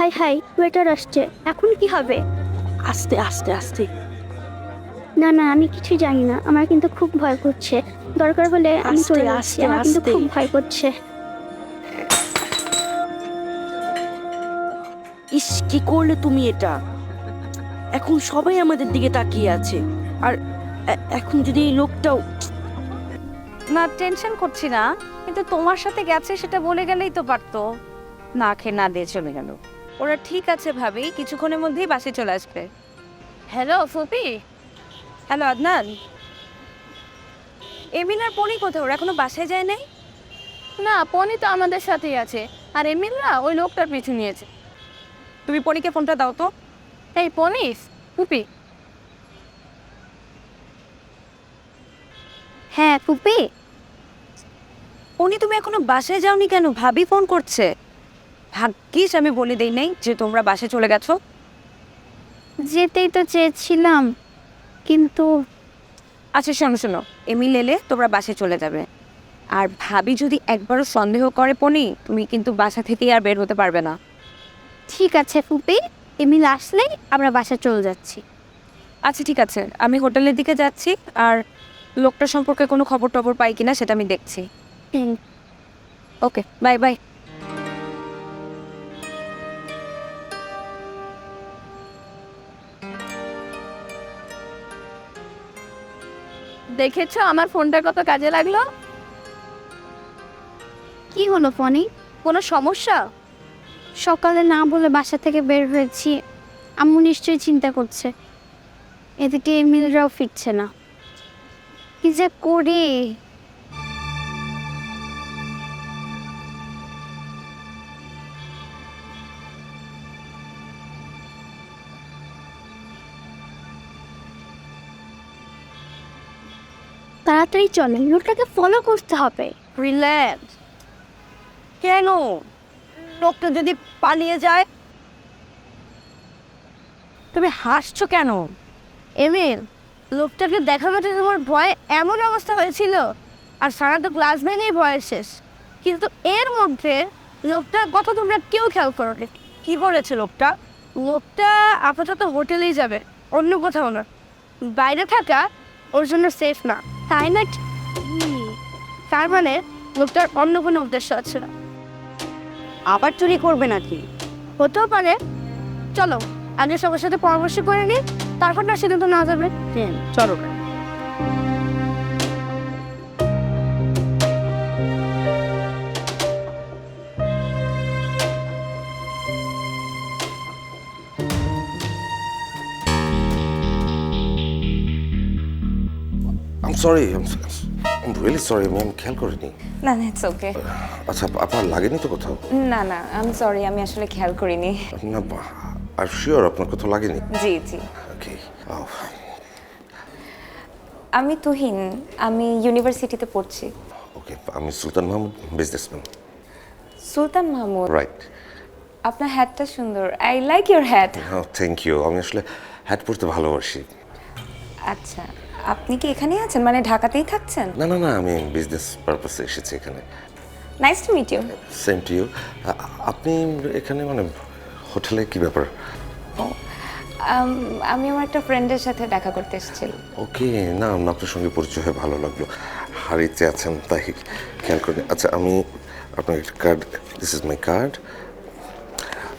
High high waiter আসছে। এখন কি হবে? আস্তে আস্তে আস্তে। না না আমি কিছু জানি না। আমার কিন্তু খুব ভয় করছে। দরকার হলে আমি চলে আস্তে, আমার কিন্তু খুব ভয় করছে। ইস কি করলে তুমি এটা? এখন সবাই আমাদের দিকে তাকিয়ে আছে। আর এখন যদি এই লোকটাও না টেনশন করছি না। কিন্তু তোমার সাথে গেছে সেটা বলে গেলেই তো পারতো। না খেয়ে না দিয়ে চলে গেল। ওরা ঠিক আছে ভাবি কিছুক্ষণের মধ্যেই বাসে চলে আসবে। হ্যালো ফুপি? হ্যালো আদনান। এমিনার পনি কোথাও ওরা এখনও বাসায় যায় নাই? না পনি তো আমাদের সাথেই আছে। আর এমিলরা ওই লোকটার পিছু নিয়েছে। তুমি পনিকে ফোনটা দাও তো। এই পনিস পুপি হ্যাঁ ফুপি। পনি তুমি এখনও বাসায় যাওনি কেন? ভাবি ফোন করছে। ভাগ্যিস আমি বলে দেই নাই যে তোমরা বাসে চলে গেছো। যেতেই তো চেয়েছিলাম কিন্তু আচ্ছা শোনো শোনো এমিল এলে তোমরা বাসে চলে যাবে। আর ভাবি যদি একবারও সন্দেহ করে পনি তুমি কিন্তু বাসা থেকেই আর বের হতে পারবে না। ঠিক আছে ফুপি এমিল আসলেই আমরা বাসা চলে যাচ্ছি। আচ্ছা ঠিক আছে আমি হোটেলের দিকে যাচ্ছি আর লোকটা সম্পর্কে কোনো খবর টবর পাই কিনা সেটা আমি দেখছি। Okay bye bye. দেখেছ? আমার ফোনটা কত কাজে লাগল? কি হলো ফনি কোনো সমস্যা? সকালে না বলে বাসা থেকে বের হয়েছি। আম্মু নিশ্চয়ই চিন্তা করছে। এদিকে মিলরাও ফিরছে না। কি যে করি? তাড়াতাড়ি চলে লোকটাকে ফলো করতে হবে। কেন? লোকটা যদি পালিয়ে যায়? তুমি হাসছো কেন? এমিল, লোকটাকে দেখা মাত্র তোমার ভয় এমন অবস্থা হয়েছিল। আর সারা তো ক্লাস ভেঙেই ভয় শেষ। কিন্তু এর মধ্যে লোকটার কথা তোমরা কেউ খেয়াল করো। কি করেছে লোকটা? লোকটা আপাতত হোটেলেই যাবে, অন্য কোথাও না। বাইরে থাকা ওর জন্য সেফ না। তাই না তার মানে লোকটার অন্য কোনো উদ্দেশ্য আছে না। আবার চুরি করবে নাকি? হতেও পারে। চলো আগে সবার সাথে পরামর্শ করে নিই তারপর না সেদিন তো না যাবে। চলো চলো। I'm sorry. I'm, I'm really sorry. আমি আমি খেয়াল করিনি। না না ইটস ওকে আচ্ছা আপনার লাগেনি তো কোথাও? না না আই এম সরি আমি আসলে খেয়াল করিনি। না আর শিওর আপনার কোথাও লাগেনি। জি জি। ওকে আমি তুহিন আমি ইউনিভার্সিটিতে পড়ছি। ওকে আমি সুলতান মাহমুদ বিজনেসম্যান সুলতান মাহমুদ? রাইট আপনার হ্যাটটা সুন্দর। I like your hat thank you আমি আসলে হ্যাট পরতে ভালোবাসি। আচ্ছা। আপনি কি এখানেই আছেন? মানে ঢাকাতেই থাকছেন? না না না আমি বিজনেস পারপাসে এসেছি এখানে। Nice to meet you same to you আপনি এখানে মানে হোটেলে কি ব্যাপার? আমি আমার একটা ফ্রেন্ডের সাথে দেখা করতে এসেছিলাম ওকে না আপনার সঙ্গে পরিচয় হয়ে ভালো লাগল। হারিতে আছেন তাই খেয়াল করেন। আচ্ছা আমি আপনার একটা card this is my card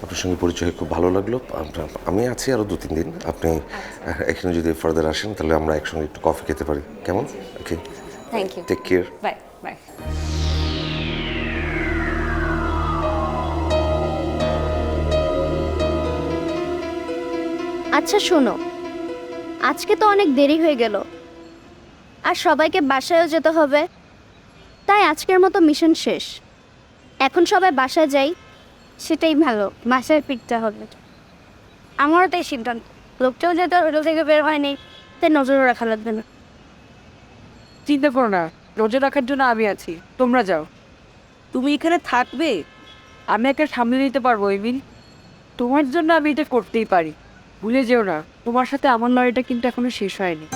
আপনার সঙ্গে পরিচয় হয়ে খুব ভালো লাগল। আমি আছি আরও দু তিন দিন। আপনি এখানে যদি ফার্দার আসেন তাহলে আমরা একসঙ্গে একটু কফি খেতে পারি। কেমন? Okay thank you take care bye bye আচ্ছা শোনো। আজকে তো অনেক দেরি হয়ে গেল। আর সবাইকে বাসায়ও যেতে হবে। তাই আজকের মতো মিশন শেষ। এখন সবাই বাসায় যাই। সেটাই ভালো বাসায় ফিরতে হবে। আমারও তাই সিদ্ধান্ত লোকটাও যেহেতু হোটেল থেকে বের হয়নি তাই নজরও রাখা লাগবে না। চিন্তা করো না রোজা রাখার জন্য আমি আছি তোমরা যাও। তুমি এখানে থাকবে আমি একা সামলে নিতে পারব এমিল। তোমার জন্য আমি এটা করতেই পারি ভুলে যেও না তোমার সাথে আমার লড়াইটা কিন্তু এখনও শেষ হয়নি।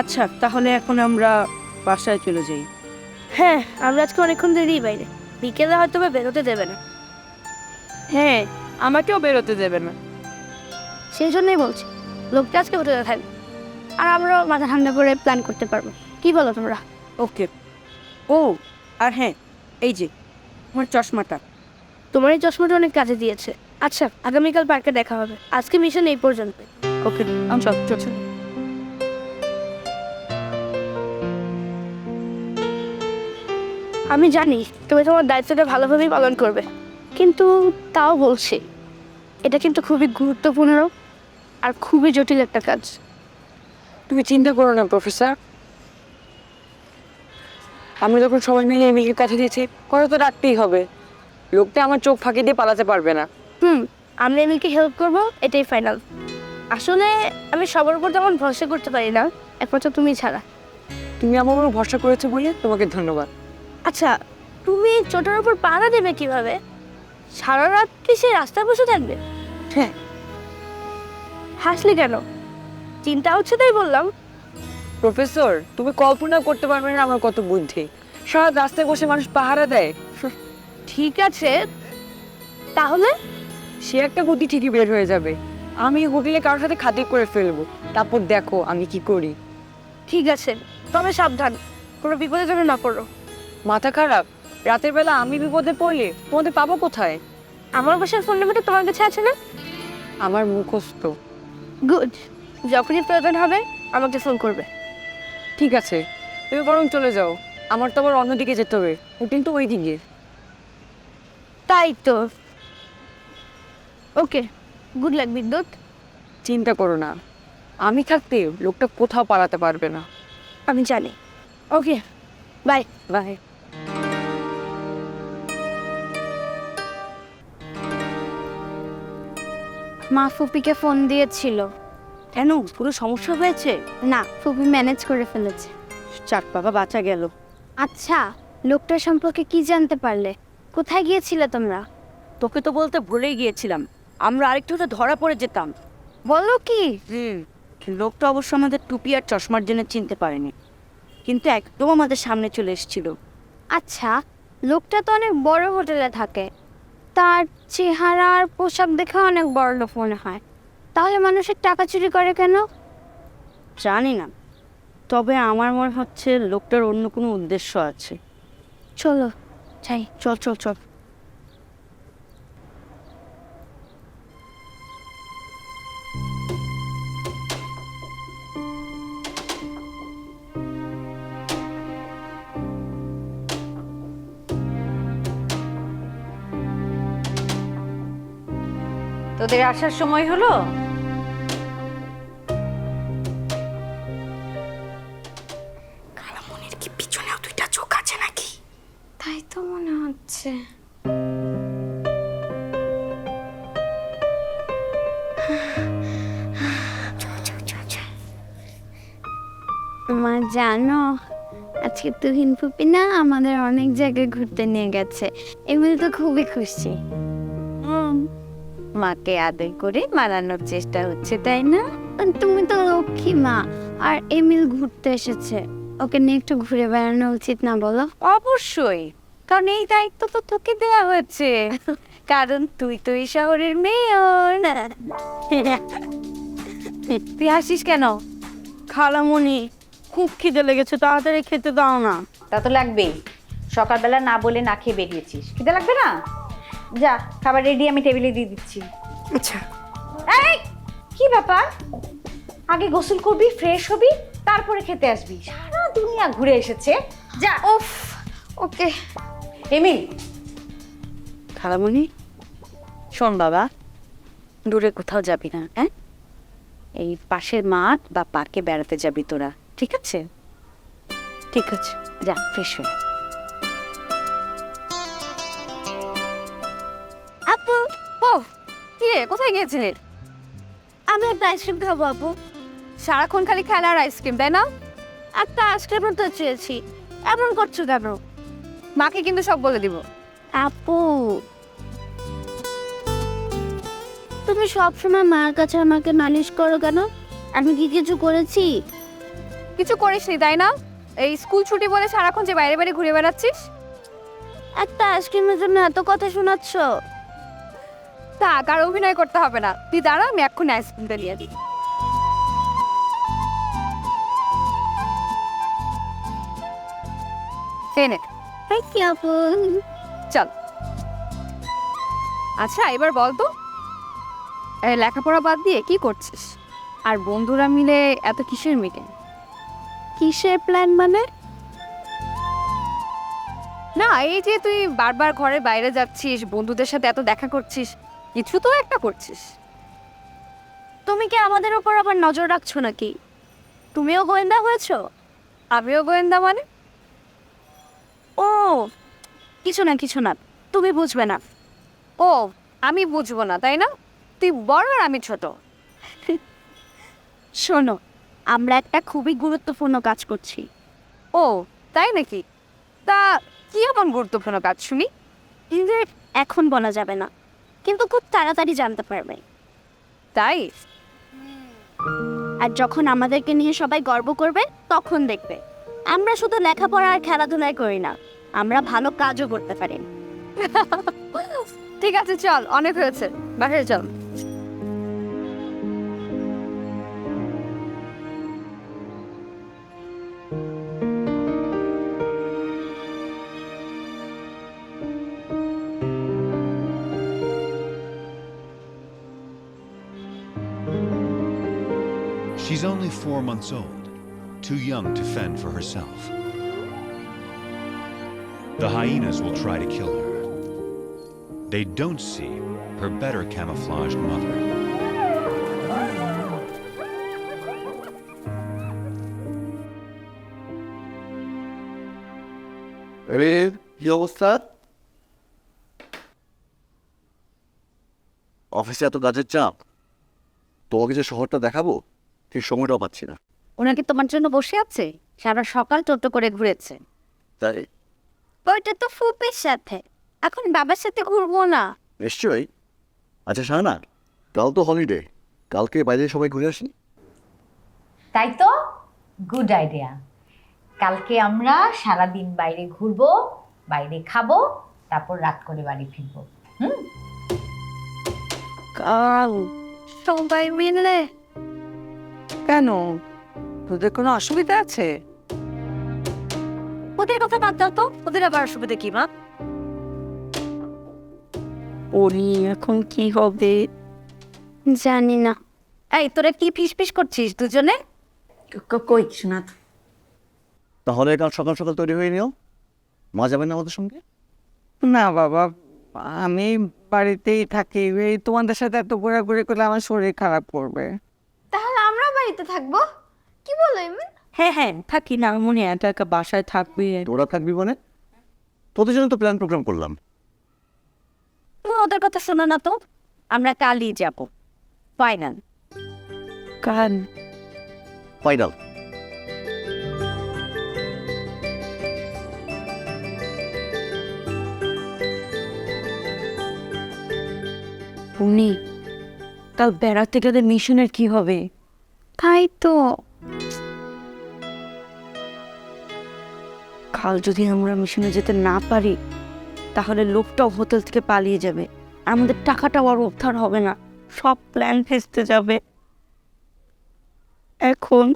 আচ্ছা তাহলে এখন আমরা বাসায় চলে যাই। হ্যাঁ আমরা আজকে অনেকক্ষণ দেরি বাইরে। বিকেলে হয়তো বা বেরোতে দেবে না। হ্যাঁ আমাকেও বেরোতে দেবে না। সেই জন্যই বলছি লোকটা আজকে হোটেলে থাকবে আর আমরাও মাথা ঠান্ডা করে প্ল্যান করতে পারব। কি বলো তোমরা? ওকে। ও আর হ্যাঁ এই যে আমার চশমাটা। তোমার এই চশমাটা অনেক কাজে দিয়েছে। আচ্ছা আগামীকাল পার্কে দেখা হবে। আজকে মিশন এই পর্যন্ত ওকে চল চল আমি জানি তুমি তোমার দায়িত্বটা ভালোভাবেই পালন করবে কিন্তু তাও বলছি এটা কিন্তু খুবই গুরুত্বপূর্ণ আর খুবই জটিল একটা কাজ। তুমি চিন্তা করো না প্রফেসর। আমি যখন সবাই মিলে এমিলের কাছে দিয়েছি করে তো রাখতেই হবে। লোকটা আমার চোখ ফাঁকি দিয়ে পালাতে পারবে না। হুম আমরা এমিলকে হেল্প করব এটাই ফাইনাল আসলে আমি সবার উপর তেমন ভরসা করতে পারি না একমাত্র তুমি ছাড়া। তুমি আমার উপর ভরসা করেছ বলে তোমাকে ধন্যবাদ। আচ্ছা তুমি ছোটোর উপর পাড়া দেবে কীভাবে? সারা রাত কি সে রাস্তায় বসে থাকবে? হ্যাঁ। হাসলি কেন? চিন্তা হচ্ছে তাই বললাম। প্রফেসর তুমি কল্পনা করতে পারবে না আমার কত বুদ্ধি। সারা রাস্তায় বসে মানুষ পাহারা দেয়। ঠিক আছে। তাহলে? সে একটা গতি ঠিকই বের হয়ে যাবে। আমি হোটেলে কারোর সাথে খাতির করে ফেলব। তারপর দেখো আমি কি করি। ঠিক আছে তবে সাবধান। কোনো বিপদে যেন না পড়ো। মাথা খারাপ? রাতের বেলা আমি বিপদে পড়লে তোমাদের পাবো কোথায়? আমার বাসার ফোন নাম্বারটা তোমার কাছে আছে না? আমার মুখস্থ। গুড যখনই প্রয়োজন হবে আমাকে ফোন করবে। ঠিক আছে। তুমি বরং চলে যাও। আমার তো আবার অন্যদিকে যেতে হবে। হোটেল তো ওই দিকে। তাই তো। ওকে গুড লাক বিদ্যুৎ। চিন্তা করো না। আমি থাকতে লোকটা কোথাও পালাতে পারবে না। আমি জানি। ওকে বাই বাই মা ফুপিকে ফোন দিয়েছিল। কেন? পুরো সমস্যা হয়েছে? না ফুপি ম্যানেজ করে ফেলেছে। চাক বাবা বাঁচা গেল। আচ্ছা লোকটার সম্পর্কে কি জানতে পারলে? কোথায় গিয়েছিলে তোমরা? তোকে তো বলতে ভুলেই গিয়েছিলাম। আমরা আরেকটু হলে ধরা পড়ে যেতাম। বলো কি? হুম লোকটা অবশ্য আমাদের টুপি আর চশমার জন্য চিনতে পারেনি। কিন্তু একদম আমাদের সামনে চলে এসেছিল। আচ্ছা লোকটা তো অনেক বড় হোটেলে থাকে। তার চেহারা আর পোশাক দেখে অনেক বড় লোক মনে হয়। তাহলে মানুষের টাকা চুরি করে কেন? জানি না। তবে আমার মনে হচ্ছে লোকটার অন্য কোনো উদ্দেশ্য আছে। চলো যাই। চল চল চল। তোদের আসার সময় হলো? তাই তো মনে হচ্ছে। মা জানো আজকে তুহিন ফুপি না আমাদের অনেক জায়গায় ঘুরতে নিয়ে গেছে। এমনি তো খুবই খুশি। মাকে আদর করে মানানোর চেষ্টা হচ্ছে তাই না? তুমি তো লক্ষ্মী মা আর এমিল ঘুরতে এসেছে। ওকে নিয়ে একটু ঘুরে বেড়ানো উচিত না বলো? অবশ্যই কারণ এই দায়িত্ব তো তোকে দেওয়া হয়েছে। কারণ তুই তো এই শহরের মেয়র। তুই হাসিস কেন? খালামণি খুব খিদে লেগেছে তাড়াতাড়ি খেতে দাও না। তা তো লাগবেই। সকালবেলা না বলে না খেয়ে বেরিয়েছিস। খিদে লাগবে না? যা খাবার রেডি আমি টেবিলে দিয়ে দিচ্ছি। আচ্ছা। এই কি ব্যাপার? আগে গোসল করবি ফ্রেশ হবি তারপরে খেতে আসবি। সারা দুনিয়া ঘুরে এসেছে। যা। উফ ওকে। এমিল খালামণি শোন বাবা দূরে কোথাও যাবি না হ্যাঁ? এই পাশের মাঠ বা পার্কে বেড়াতে যাবি তোরা ঠিক আছে? ঠিক আছে। যা ফ্রেশ হয়ে রে কোথায় গিয়েছিলে? আমি একটা আইসক্রিম খাব আপু। সারাক্ষণ খালি খেলা আর আইসক্রিম তাই না? একটা আইসক্রিম তো চেয়েছি। এমন করছ কেন? মাকে কিন্তু সব বলে দিব। আপু তুমি সবসময় মার কাছে আমাকে নালিশ করো কেন? আমি কি কিছু করেছি? কিছু করিস নি তাই না? এই স্কুল ছুটি বলে সারাক্ষণ যে বাইরে বাইরে ঘুরে বেড়াচ্ছিস? একটা আইসক্রিমের জন্য এত কথা শোনাচ্ছ। থাক আর অভিনয় করতে হবে না। তুই দাঁড়া আমি এক্ষুনি আইসক্রিমটা নিয়ে দিই এনে থ্যাংক ইউ আপু চল। আচ্ছা এবার বল তো এই লেখাপড়া বাদ দিয়ে কি করছিস? আর বন্ধুরা মিলে এত কিসের মিটিং কিসের প্ল্যান মানে? না এই যে তুই বারবার ঘরের বাইরে যাচ্ছিস বন্ধুদের সাথে এত দেখা করছিস কিছু তো একটা করছিস। তুমি কি আমাদের উপর আবার নজর রাখছো নাকি? তুমিও গোয়েন্দা হয়েছো? আমিও গোয়েন্দা মানে? ও কিছু না কিছু না তুমি বুঝবে না। ও আমি বুঝব না তাই না? তুই বড় আর আমি ছোট। শোনো আমরা একটা খুবই গুরুত্বপূর্ণ কাজ করছি। ও তাই নাকি? তা কি এমন গুরুত্বপূর্ণ কাজ শুনি কিন্তু এখন বলা যাবে না। কিন্তু খুব তাড়াতাড়ি জানতে পারবে। তাই? আর যখন আমাদেরকে নিয়ে সবাই গর্ব করবে তখন দেখবে। আমরা শুধু লেখাপড়া আর খেলাধুলাই করি না আমরা ভালো কাজও করতে পারি। ঠিক আছে চল অনেক হয়েছে। বাসায় চল। four months old, too young to fend for herself. The hyenas will try to kill her. They don't see her better camouflaged mother. আরে কি অবস্থা অফিসে এত কাজের চাপ তোমাকে যে শহরটা দেখাবো ঠিক সময়টাও পাচ্ছি না। ওনাকে তোমার জন্য বসে আছে? সারা সকাল টোটো করে ঘুরেছে। তাই? ওইটা তো ফুপের সাথে। এখন বাবার সাথে ঘুরবো না। নিশ্চয়ই। আচ্ছা শাহানা কাল তো হলিডে কালকে বাইরে সবাই ঘুরে আসি তাই তো? গুড আইডিয়া কালকে আমরা সারাদিন বাইরে ঘুরবো বাইরে খাব তারপর রাত করে বাড়ি ফিরবো। হুম? কাল সবাই মিলে কেন? তোদের কোনো অসুবিধা আছে? ওদের কথা বাদ দাও তো। ওদের আবার অসুবিধা কি মা? ওরি এখন কি হবে? জানি না। এই তোরা কি ফিস ফিস করছিস দুজনে? কই কিছু না তাহলে কাল সকাল সকাল তৈরি হয়ে নিও। মা যাবেন না আমাদের সঙ্গে? না বাবা আমি বাড়িতেই থাকি। এই তোমাদের সাথে এত ঘোরাঘুরি করলে আমার শরীর খারাপ করবে। বাড়িতে থাকব? কি বলো ইমিন? হ্যাঁ হ্যাঁ থাকি না মনে একা একা বাসায় থাকবি। তোরা থাকবি মানে? তোদের জন্য তো প্ল্যান প্রোগ্রাম করলাম। তুমি ওদের কথা শোনো না তো। আমরা কালই যাব। ফাইনাল কান ফাইনাল উনি কাল বেড়াতে গেলে মিশনের কি হবে? তাই তো কাল যদি আমরা মিশনে যেতে না পারি, তাহলে লোকটাও হোটেল থেকে পালিয়ে যাবে। আমাদের টাকাটাও আর উদ্ধার হবে না। সব প্ল্যান ফেসতে যাবে। এখন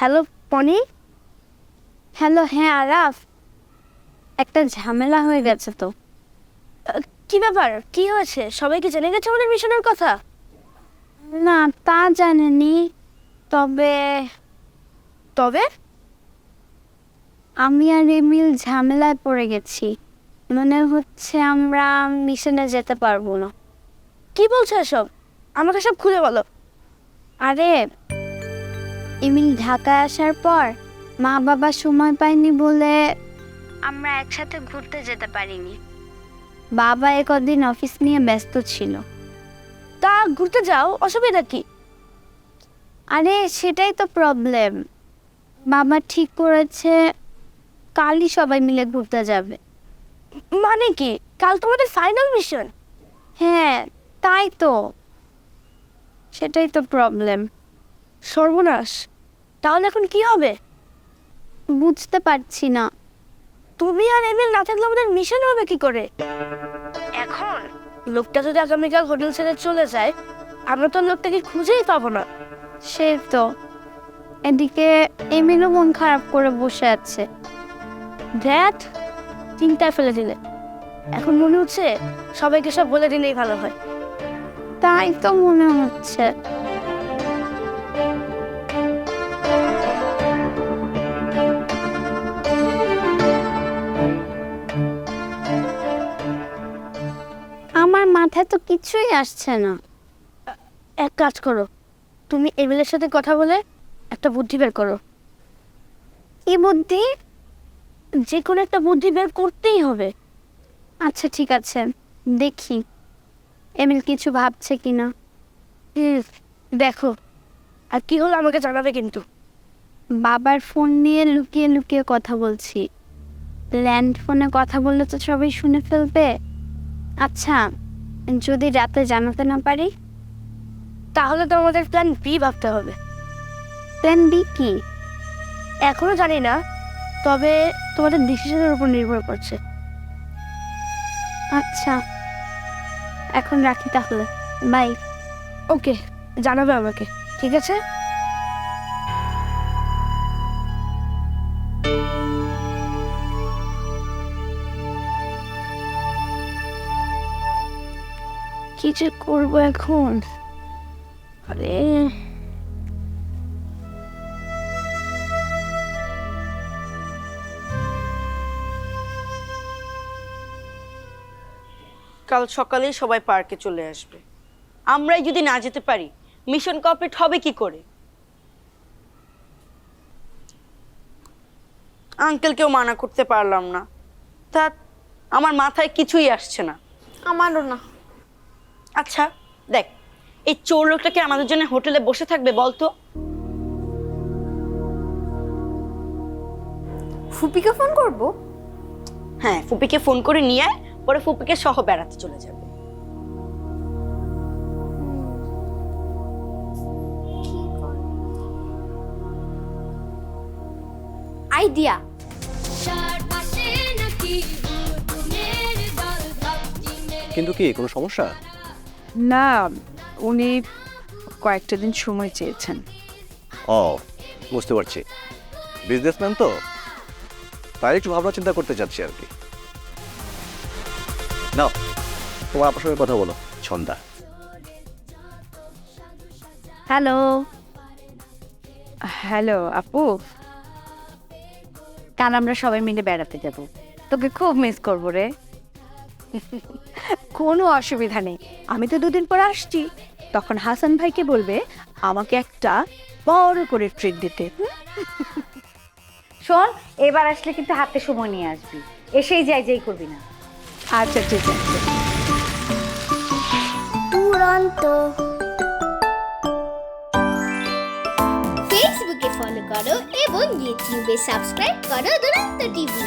হ্যালো পনি? হ্যালো হ্যাঁ আরাফ। একটা ঝামেলা হয়ে গেছে তো। কি ব্যাপার? কি হয়েছে? সবাই কি জেনে গেছে আমাদের মিশনের কথা? না তা জানেনি। তবে তবে? আমি আর এমিল ঝামেলায় পড়ে গেছি। মনে হচ্ছে আমরা মিশনে যেতে পারব না। কি বলছো এসব? আমাকে সব খুলে বলো। আরে এমিল ঢাকায় আসার পর মা বাবা সময় পায়নি বলে আমরা একসাথে ঘুরতে যেতে পারিনি। বাবা একদিন অফিস নিয়ে ব্যস্ত ছিল। তা ঘুরতে যাও অসুবিধা কি? আরে সেটাই তো প্রবলেম বাবা ঠিক করেছে কালই সবাই মিলে ঘুরতে যাবে। মানে কি? কাল তোমাদের ফাইনাল মিশন হ্যাঁ তাই তো। সেটাই তো প্রবলেম সর্বনাশ। তাহলে এখন কি হবে? বুঝতে পারছি না। তুমি আর এমিল না থাকলে আমাদের মিশন হবে কি করে? এখন লোকটা যদি আগামীকাল হোটেল ছেড়ে চলে যায় আমরা তো লোকটাকে খুঁজেই পাবো না। সে তো। এদিকে এমিলও মন খারাপ করে বসে আছে। দ্যাট চিন্তায় ফেলে দিলে। এখন মনে হচ্ছে সবাইকে সব বলে দিলেই ভালো হয়। তাই তো মনে হচ্ছে। আমার মাথায় তো কিছুই আসছে না। এক কাজ করো তুমি এমিলের সাথে কথা বলে একটা বুদ্ধি বের করো। কি বুদ্ধি? যে কোনো একটা বুদ্ধি বের করতেই হবে। আচ্ছা ঠিক আছে দেখি এমিল কিছু ভাবছে কিনা। হুম, দেখো আর কি হলো আমাকে জানাবে কিন্তু। বাবার ফোন নিয়ে লুকিয়ে লুকিয়ে কথা বলছি। ল্যান্ড ফোনে কথা বললে তো সবাই শুনে ফেলবে। আচ্ছা যদি রাতে জানাতে না পারি? তাহলে তো আমাদের প্ল্যান বি ভাবতে হবে। প্ল্যান বি কি? এখনও জানি না তবে তোমাদের ডিসিশনের উপর নির্ভর করছে। আচ্ছা। এখন রাখি তাহলে। বাই ওকে জানাবে আমাকে ঠিক আছে? কি যে করব এখন? আরে। কাল সকালেই সবাই পার্কে চলে আসবে। আমরাই যদি না যেতে পারি মিশন কমপ্লিট হবে কি করে? আঙ্কেলকেও মানা করতে পারলাম না। তা আমার মাথায় কিছুই আসছে না। আমারও না। আচ্ছা দেখ এই চোর লোকটা কি আমাদের জন্য হোটেলে বসে থাকবে বলতো ফুপিকে ফোন করব? হ্যাঁ ফুপিকে ফোন করে নিয়ে আয় পরে ফুপিকে সহ বেড়াতে চলে যাবে। আইডিয়া। কিন্তু কি কোনো সমস্যা? না উনি কয়েকটা দিন সময় চেয়েছেন। ও বুঝতে পারছি। বিজনেসম্যান তো? তাই একটু ভাবনা চিন্তা করতে চাচ্ছি আর কি। নাও তোমার আপনার সঙ্গে কথা বলো ছন্দা। হ্যালো। হ্যালো আপু। কাল আমরা সবাই মিলে বেড়াতে যাব। তোকে খুব মিস করব রে। কোনো অসুবিধা নেই। আমি তো দুদিন পর আসছি। তখন হাসান ভাইকে বলবে আমাকে একটা বড় করে ট্রিট দিতে? শোন এবার আসলে কিন্তু হাতে সময় নিয়ে আসবি। এসেই যাই যাই করবি না। আচ্ছা ঠিক আছে দুরন্ত ফেসবুকে ফলো করো এবং ইউটিউবে সাবস্ক্রাইব করো দুরন্ত টিভি।